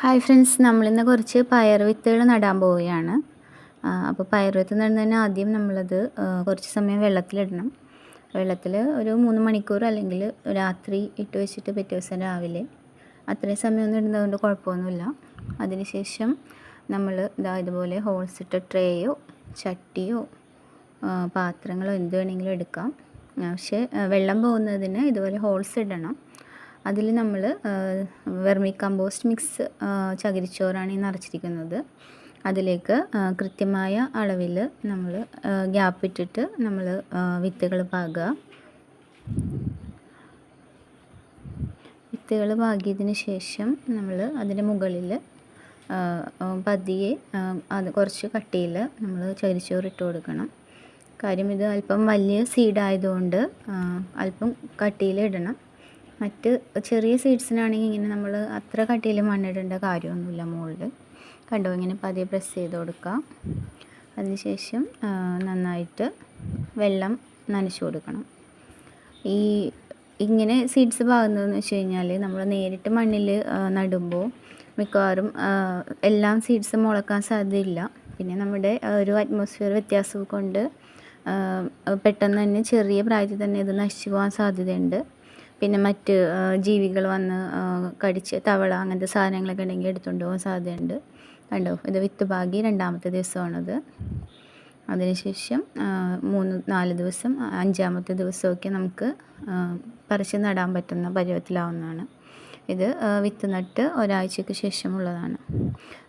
Hi friends നമ്മളിന്ന് കുറച്ച് പയർ വിത്തുകൾ നടാൻ പോവുകയാണ്. അപ്പോൾ പയർ വിത്ത് നടുന്നതിന് ആദ്യം നമ്മളത് കുറച്ച് സമയം വെള്ളത്തിലിടണം. വെള്ളത്തിൽ ഒരു മൂന്ന് മണിക്കൂർ അല്ലെങ്കിൽ രാത്രി ഇട്ട് വെച്ചിട്ട് പിറ്റേ ദിവസം രാവിലെ അത്രയും സമയമൊന്നും ഇടുന്നതുകൊണ്ട് കുഴപ്പമൊന്നുമില്ല. അതിനുശേഷം നമ്മൾ ഇതാ ഇതുപോലെ ഹോൾസ് ഇട്ട ട്രേയോ ചട്ടിയോ പാത്രങ്ങളോ എന്ത് വേണമെങ്കിലും എടുക്കാം. പക്ഷേ വെള്ളം പോകുന്നതിന് ഇതുപോലെ ഹോൾസ് ഇടണം. അതിൽ നമ്മൾ വെർമി കമ്പോസ്റ്റ് മിക്സ് ചകിരിച്ചോറാണ് ഈ നിറച്ചിരിക്കുന്നത്. അതിലേക്ക് കൃത്യമായ അളവിൽ നമ്മൾ ഗ്യാപ്പ് ഇട്ടിട്ട് നമ്മൾ വിത്തുകൾ പാകുക വിത്തുകൾ പാകിയതിന് ശേഷം നമ്മൾ അതിന്റെ മുകളിൽ പതിയെ അത് കുറച്ച് കട്ടിയിൽ നമ്മൾ ചകിരിച്ചോറ് ഇട്ട് കൊടുക്കണം. കാര്യം ഇത് അല്പം വലിയ സീഡായതുകൊണ്ട് അല്പം കട്ടിയിൽ ഇടണം. മറ്റ് ചെറിയ സീഡ്സിനാണെങ്കിൽ ഇങ്ങനെ നമ്മൾ അത്ര കട്ടിയിൽ മണ്ണിടേണ്ട കാര്യമൊന്നുമില്ല മുകളിൽ. കണ്ടോ? ഇങ്ങനെ പതിയെ പ്രസ് ചെയ്ത് കൊടുക്കുക. അതിനുശേഷം നന്നായിട്ട് വെള്ളം നനച്ചു കൊടുക്കണം. ഈ ഇങ്ങനെ സീഡ്സ് പാകുന്നതെന്ന് വെച്ച് കഴിഞ്ഞാൽ നമ്മൾ നേരിട്ട് മണ്ണിൽ നടുമ്പോൾ മിക്കവാറും എല്ലാം സീഡ്സ് മുളക്കാൻ സാധ്യതയില്ല. പിന്നെ നമ്മുടെ ഒരു അറ്റ്മോസ്ഫിയർ വ്യത്യാസം കൊണ്ട് പെട്ടെന്ന് തന്നെ ചെറിയ പ്രായത്തിൽ തന്നെ ഇത് നശിച്ചു പോകാൻ സാധ്യതയുണ്ട്. പിന്നെ മറ്റ് ജീവികൾ വന്ന് കടിച്ച് തവള അങ്ങനത്തെ സാധനങ്ങളൊക്കെ ഉണ്ടെങ്കിൽ എടുത്തുകൊണ്ട് പോകാൻ സാധ്യതയുണ്ട്. കണ്ടോ? ഇത് വിത്ത് ഭാഗി രണ്ടാമത്തെ ദിവസമാണത്. അതിനുശേഷം മൂന്ന് നാല് ദിവസം അഞ്ചാമത്തെ ദിവസമൊക്കെ നമുക്ക് പറിച്ച് നടാൻ പറ്റുന്ന പരുവത്തിലാവുന്നതാണ്. ഇത് വിത്ത് നട്ട് ഒരാഴ്ചയ്ക്ക് ശേഷമുള്ളതാണ്.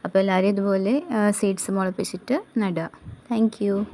അപ്പോൾ എല്ലാവരും ഇതുപോലെ സീഡ്സ് മുളപ്പിച്ചിട്ട് നടുക. താങ്ക്